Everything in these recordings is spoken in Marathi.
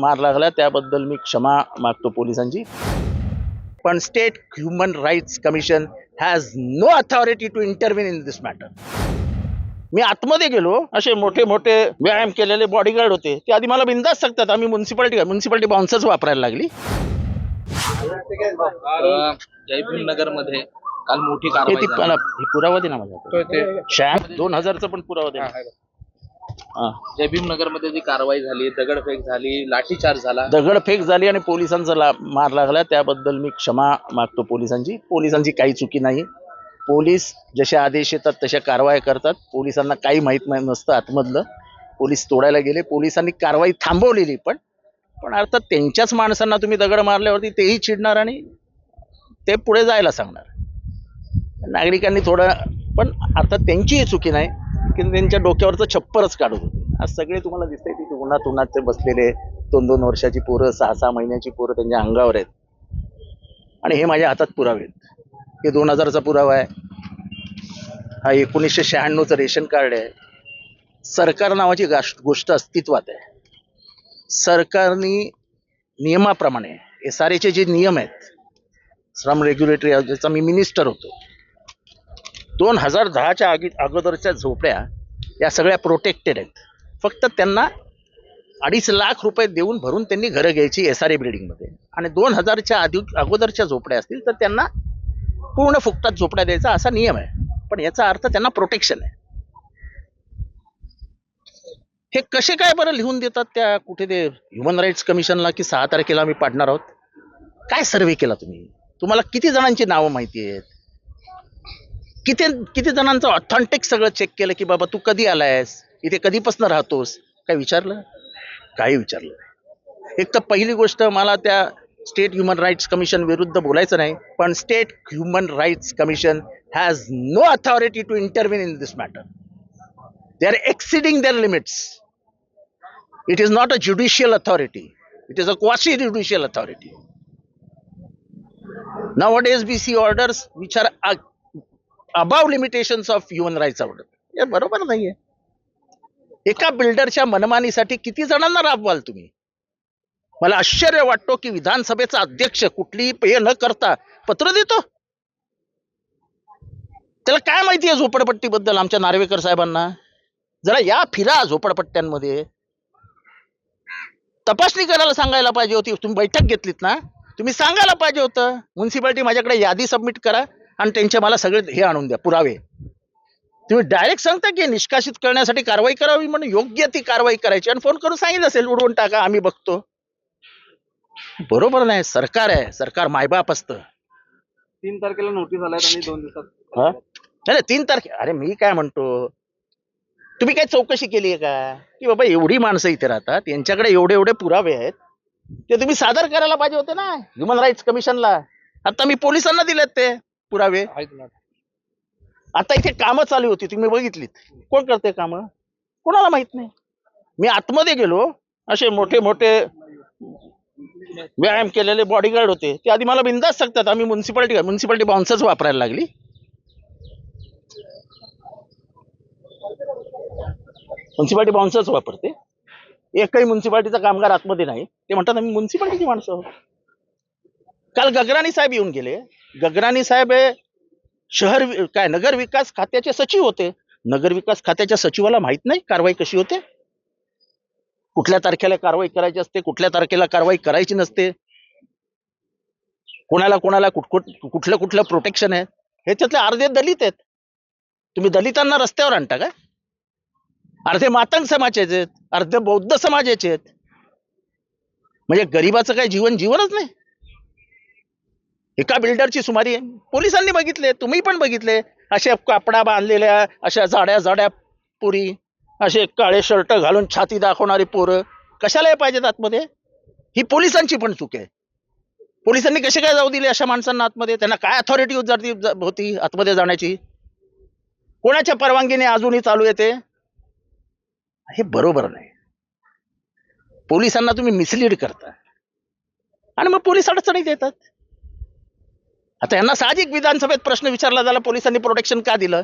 मार लागला त्याबद्दल मी क्षमा मागतो पोलिसांची. पण state human rights commission has no authority to intervene in this matter मी आतमध्ये गेलो असे मोठे मोठे व्यायाम केलेले बॉडीगार्ड होते. ते आधी मला बिंदास सांगतात आम्ही म्युन्सिपालिटी म्युन्सिपालिटी बाउन्सर्स वापरायला लागली. जयभीम नगरमध्ये काल मोठी कारवाई पुरावा दे ना माझ्या दोन हजारचा पण पुरावा दे जयभीम नगरमध्ये जी कारवाई झाली दगडफेक झाली लाठीचार्ज झाला. दगडफेक झाली आणि पोलिसांचा ला मार लागला त्याबद्दल मी क्षमा मागतो पोलिसांची. पोलिसांची काही चुकी नाही. पोलीस जसे आदेश येतात तशा कारवाया करतात. पोलिसांना काही माहीत नाही नसतं आतमधलं. पोलीस तोडायला गेले. पोलिसांनी कारवाई थांबवलेली पण पण अर्थात त्यांच्याच माणसांना तुम्ही दगड मारल्यावरती तेही चिडणार आणि ते पुढे जायला सांगणार. नागरिकांनी थोडं पण अर्थात त्यांचीही चुकी नाही. की त्यांच्या डोक्यावरचं छप्परच काढून होते. आज सगळे तुम्हाला दिसतंय की उन्हात उन्हाचे बसलेले दोन दोन वर्षाची पोरं सहा सहा महिन्याची पोरं त्यांच्या अंगावर आहेत. आणि हे माझ्या हातात पुरावे आहेत. हे दोन हजारचा पुरावा आहे. हा एकोणीसशे शहाण्णवचं रेशन कार्ड आहे. सरकार नावाची गोष्ट अस्तित्वात आहे. सरकारनी नियमाप्रमाणे एस आर एचे जे नियम आहेत श्रम रेग्युलेटरी ज्याचा मी मिनिस्टर होतो. दोन हजार दहाच्या आगी अगोदरच्या झोपड्या या सगळ्या प्रोटेक्टेड आहेत. फक्त त्यांना अडीच लाख रुपये देऊन भरून त्यांनी घरं घ्यायची एस आर ए बिल्डिंगमध्ये आणि दोन हजारच्या आधी अगोदरच्या झोपड्या असतील तर त्यांना पूर्ण फुकटात झोपड्या द्यायचा असा नियम आहे. पण याचा अर्थ त्यांना प्रोटेक्शन आहे. हे कसे काय बरं लिहून देतात त्या कुठे ते ह्युमन राईट्स कमिशनला की सहा तारखेला आम्ही पाडणार आहोत? काय सर्वे केला तुम्ही? तुम्हाला किती जणांची नावं माहिती आहेत? किती किती जणांचं ऑथेंटिक सगळं चेक केलं की बाबा तू कधी आलायस? इथे कधीपासून राहतोस? काय विचारलं? काही विचारलं नाही. एक तर पहिली गोष्ट मला त्या स्टेट ह्युमन राईट्स कमिशन विरुद्ध बोलायचं नाही पण state human rights commission has no authority to intervene in this matter they are exceeding their limits it is not a judicial authority it is a quasi judicial authority nowadays we be see orders which are above limitation of human rights order हे बरोबर नाहीये. एका बिल्डरच्या मनमानीसाठी किती जणांना राबवाल तुम्ही? मला आश्चर्य वाटतो की विधानसभेचा अध्यक्ष कुठलीही पेय न करता पत्र देतो. त्याला काय माहिती आहे झोपडपट्टीबद्दल आमच्या नार्वेकर साहेबांना? जरा या फिरा झोपडपट्ट्यांमध्ये. तपासणी करायला सांगायला पाहिजे होती. तुम्ही बैठक घेतलीत ना? तुम्ही सांगायला पाहिजे होतं. म्युन्सिपाल्टी माझ्याकडे यादी सबमिट करा. आणि त्यांचे मला सगळे हे आणून द्या पुरावे. तुम्ही डायरेक्ट सांगता की निष्कासित करण्यासाठी कारवाई करावी म्हणून योग्य ती कारवाई करायची आणि फोन करून सांगितलं असेल उडवून टाका आम्ही बघतो. बरोबर नाही सरकार आहे सरकार मायबाप असतं. तीन तारखेला नोटीस आल्या आणि दोन दिवसात हा? नाही तीन तारखे अरे मी काय म्हणतो? तुम्ही काय चौकशी केली आहे का? की बाबा एवढी माणसं इथे राहतात यांच्याकडे एवढे एवढे पुरावे आहेत ते तुम्ही सादर करायला पाहिजे होते ना ह्युमन राईट्स कमिशनला आता मी पोलिसांना दिलेत ते. पुरावे? आता इथे कामं चालू होती तुम्ही बघितलीत. कोण करते कामं? कोणाला माहीत नाही. मी आतमध्ये गेलो असे मोठे मोठे व्यायाम केलेले बॉडीगार्ड होते. ते आधी मला बिंदास सांगतात आम्ही म्युन्सिपालिटी म्युन्सिपालिटी बाउन्सर्स वापरायला लागली. म्युन्सिपालिटी बाउन्सर्स वापरते. एकही म्युन्सिपालिटीचा कामगार आतमध्ये नाही. ते म्हणतात आम्ही म्युन्सिपालिटीची माणसं आहोत. काल गगराणी साहेब येऊन गेले. गगराणी साहेब हे शहर काय नगर विकास खात्याचे सचिव होते. नगर विकास खात्याच्या सचिवाला माहीत नाही कारवाई कशी होते? कुठल्या तारखेला कारवाई करायची असते? कुठल्या तारखेला कारवाई करायची नसते? कोणाला कोणाला कुठ कुठ- कुठलं कुठलं प्रोटेक्शन आहे? ह्याच्यातले अर्धे दलित आहेत. तुम्ही दलितांना रस्त्यावर आणता का? अर्धे मातंग समाजाचे आहेत. अर्धे बौद्ध समाजाचे आहेत. म्हणजे गरीबाचं काय जीवन जीवनच नाही. एका बिल्डरची सुमारी पोलिसांनी बघितले तुम्ही पण बघितले अशा कापडा बांधलेल्या अशा जाड्या जाड्या पुरी असे काळे शर्ट घालून छाती दाखवणारी पोरं कशाला हे पाहिजेत आतमध्ये? ही पोलिसांची पण चूक आहे. पोलिसांनी कसे काय जाऊ दिले अशा माणसांना आतमध्ये? त्यांना काय अथॉरिटी होती आतमध्ये जाण्याची? कोणाच्या परवानगीने अजूनही चालू येते हे बरोबर नाही. पोलिसांना तुम्ही मिसलीड करता. आणि मग पोलीस अडचणीत येतात. आता यांना साहजिक विधानसभेत प्रश्न विचारला झाला पोलिसांनी प्रोटेक्शन का दिलं?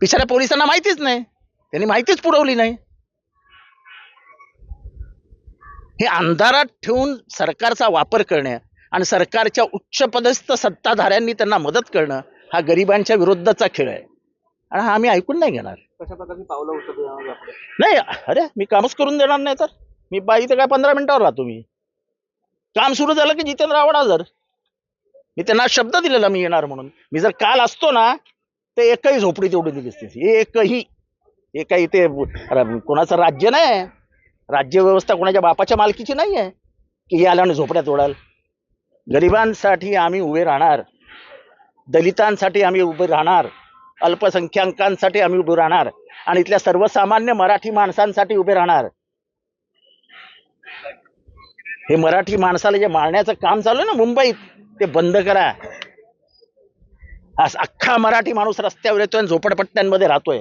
बिचाऱ्या पोलिसांना माहितीच नाही. त्यांनी माहितीच पुरवली नाही. हे अंधारात ठेवून सरकारचा वापर करणं आणि सरकारच्या उच्चपदस्थ सत्ताधाऱ्यांनी त्यांना मदत करणं हा गरिबांच्या विरुद्धचा खेळ आहे. आणि हा आम्ही ऐकून नाही घेणार. पावलं? नाही अरे मी कामच करून देणार नाही तर. मी बाई तर काय पंधरा मिनिटावर राहतो मी. काम सुरू झालं की जितेंद्र आव्हाड हजर. मी त्यांना शब्द दिलेला मी येणार म्हणून. मी जर काल असतो ना ते एकही झोपडी तेवढी दिली असते. एकही. एकही ते कोणाचं राज्य नाही. राज्य व्यवस्था कोणाच्या बापाच्या मालकीची नाही आहे की हे आल्याने झोपड्यात ओढाल गरिबांसाठी आम्ही उभे राहणार. दलितांसाठी आम्ही उभे राहणार. अल्पसंख्याकांसाठी आम्ही उभे राहणार. आणि इथल्या सर्वसामान्य मराठी माणसांसाठी उभे राहणार. हे मराठी माणसाला जे मारण्याचं काम चालू आहे ना मुंबईत ते बंद करा. आज अख्खा मराठी माणूस रस्त्यावर येतोय आणि झोपडपट्ट्यांमध्ये राहतोय.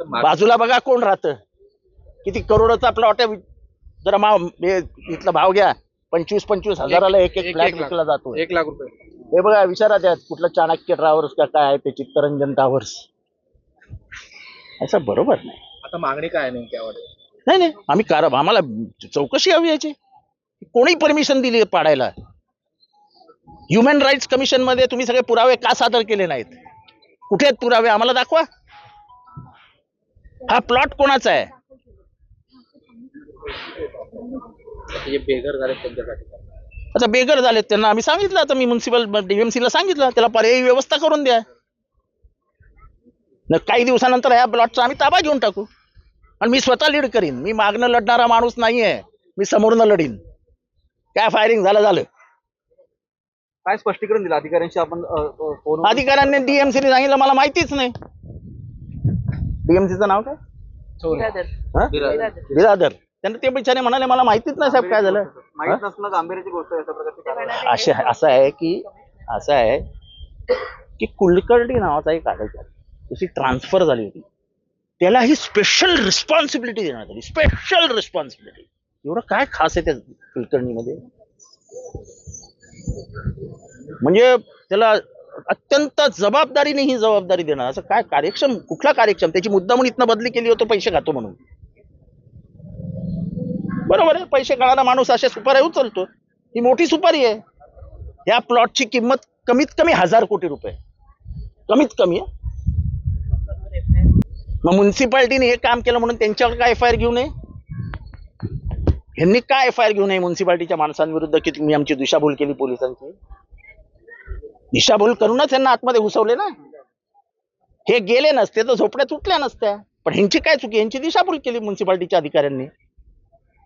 बाजूला बघा कोण राहतं. किती करोडचा प्लॉट आहे. जरा मा इथला भाव घ्या. पंचवीस पंचवीस हजाराला एक एक फ्लॅट. विकला जातो एक लाख रुपये. हे बघा विचारा त्यात कुठलं चाणक्य ट्रॅव्हल्स का काय आहे ते चित्तरंजन ट्रॅव्हल्स असं बरोबर नाही. आता मागणी काय नेमकी नाही नाही. आम्ही कार आम्हाला चौकशी हवी याची. कोणी परमिशन दिली पाडायला? ह्युमन राईट्स कमिशनमध्ये तुम्ही सगळे पुरावे का सादर केले नाहीत? कुठे आहेत पुरावे? आम्हाला दाखवा. हा प्लॉट कोणाचा आहे? आता बेघर झालेत त्यांना आम्ही सांगितलं आता मी म्युन्सिपल डीएमसी ला सांगितलं त्याला पर्यायी व्यवस्था करून द्या. न काही दिवसानंतर ह्या प्लॉटचा आम्ही ताबा घेऊन टाकू. आणि मी स्वतः लीड करीन. मी मागणं लढणारा माणूस नाहीये. मी समोरनं लढीन. काय फायरिंग झालं झालं. काय स्पष्टीकरण दिलं? अधिकाऱ्यांशी आपण फोन अधिकाऱ्यांनी डीएमसीने सांगितलं मला माहितीच नाही. डीएमसीचं नाव काय? बिरादर. त्यांना ते बिचारे म्हणाले मला माहितीच नाही साहेब काय झालं. माहीत नसणं गांभीर्याची गोष्ट आहे. असे असं आहे की असं आहे की कुलकर्णी नावाचा एक आढळ तशी ट्रान्सफर झाली होती. त्याला ही स्पेशल रिस्पॉन्सिबिलिटी देण्यात आली. स्पेशल रिस्पॉन्सिबिलिटी एवढं काय खास आहे त्या कुलकर्णीमध्ये? म्हणजे त्याला अत्यंत जबाबदारीने ही जबाबदारी देणार. असं काय कार्यक्षम कुठला कार्यक्षम? त्याची मुद्दामून इथनं बदली केली होतो पैसे खातो म्हणून. बरोबर आहे पैसे खाणारा माणूस अशा सुपाऱ्या उचलतो. ही मोठी सुपारी आहे. या प्लॉटची किंमत कमीत कमी हजार कोटी रुपये. कमीत कमी आहे मग म्युन्सिपाल्टीने हे काम केलं म्हणून त्यांच्यावर काय एफ आय आर घेऊ नये? ह्यांनी काय एफ आय आर घेऊ नये म्युन्सिपाल्टीच्या माणसांविरुद्ध की तुम्ही आमची दिशाभूल केली पोलिसांची? दिशाभूल करूनच यांना आतमध्ये घुसवले ना. हे गेले नसते तर झोपड्या तुटल्या नसत्या. पण ह्यांची काय चुकी? यांची दिशाभूल केली म्युन्सिपाल्टीच्या अधिकाऱ्यांनी.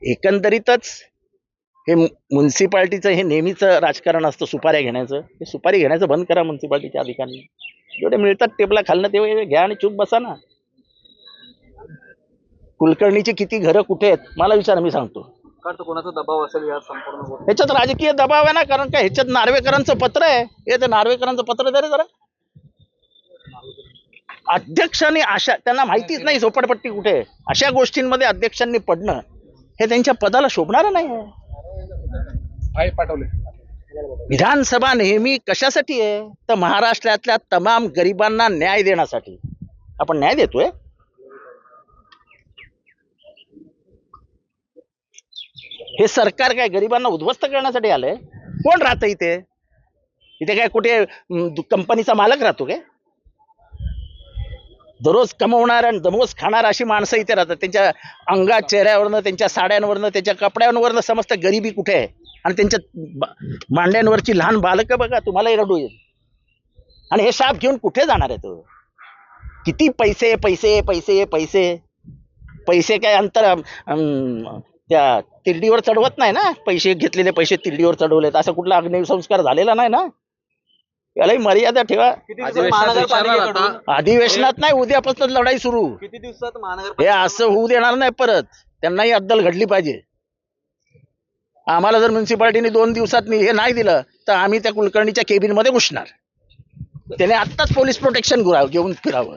एकंदरीतच हे म्युन्सिपाल्टीचं हे नेहमीचं राजकारण असतं सुपाऱ्या घेण्याचं. हे सुपारी घेण्याचं बंद करा म्युन्सिपाल्टीच्या अधिकाऱ्यांनी. जेवढे मिळतात टेबला खालनं तेवढे घ्या आणि चूप बसा ना. कुलकर्णीची किती घरं कुठे आहेत? मला विचारा मी सांगतो. तर कोणाचा दबाव असेल या संपूर्ण गोष्टी. ह्याच्यात राजकीय दबाव आहे ना कारण काय ह्याच्यात नार्वेकरांचं पत्र आहे. हे ते नार्वेकरांचं पत्र दे रे जरा. अध्यक्षांनी अशा त्यांना माहितीच नाही झोपडपट्टी कुठे आहे. अशा गोष्टींमध्ये अध्यक्षांनी पडणं हे त्यांच्या पदाला शोभणारं नाही आहे. आहे पाठवले. विधानसभा नेहमी कशासाठी आहे? तर महाराष्ट्रातल्या तमाम गरिबांना न्याय देण्यासाठी. आपण न्याय देतोय? हे सरकार काय गरिबांना उद्ध्वस्त करण्यासाठी आलंय? कोण राहतं इथे? इथे काय कुठे कंपनीचा मालक राहतो काय? दररोज कमवणार आणि दमोज खाणार अशी माणसं इथे राहतात. त्यांच्या अंगात चेहऱ्यावरनं त्यांच्या साड्यांवरनं त्यांच्या कपड्यांवरनं समजतं गरिबी कुठे आहे? आणि त्यांच्या मांड्यांवरची लहान बालकं बघा तुम्हालाही रडू येईल. आणि हे शाप घेऊन कुठे जाणार आहे तो? किती पैसे पैसे पैसे पैसे. पैसे काय अंतर अं, त्या तिरडीवर चढवत नाही ना? पैसे घेतलेले पैसे तिरडीवर चढवलेत. असं कुठला अग्निसंस्कार झालेला नाही ना? यालाही मर्यादा ठेवा. अधिवेशनात नाही उद्यापासून लढाई सुरू. किती दिवसात हे असं होऊ देणार नाही परत. त्यांनाही अद्दल घडली पाहिजे. आम्हाला जर म्युन्सिपाल्टीने दोन दिवसात हे नाही दिलं तर आम्ही त्या कुलकर्णीच्या केबिनमध्ये घुसणार. त्याने आत्ताच पोलीस प्रोटेक्शन घेऊन फिरावं.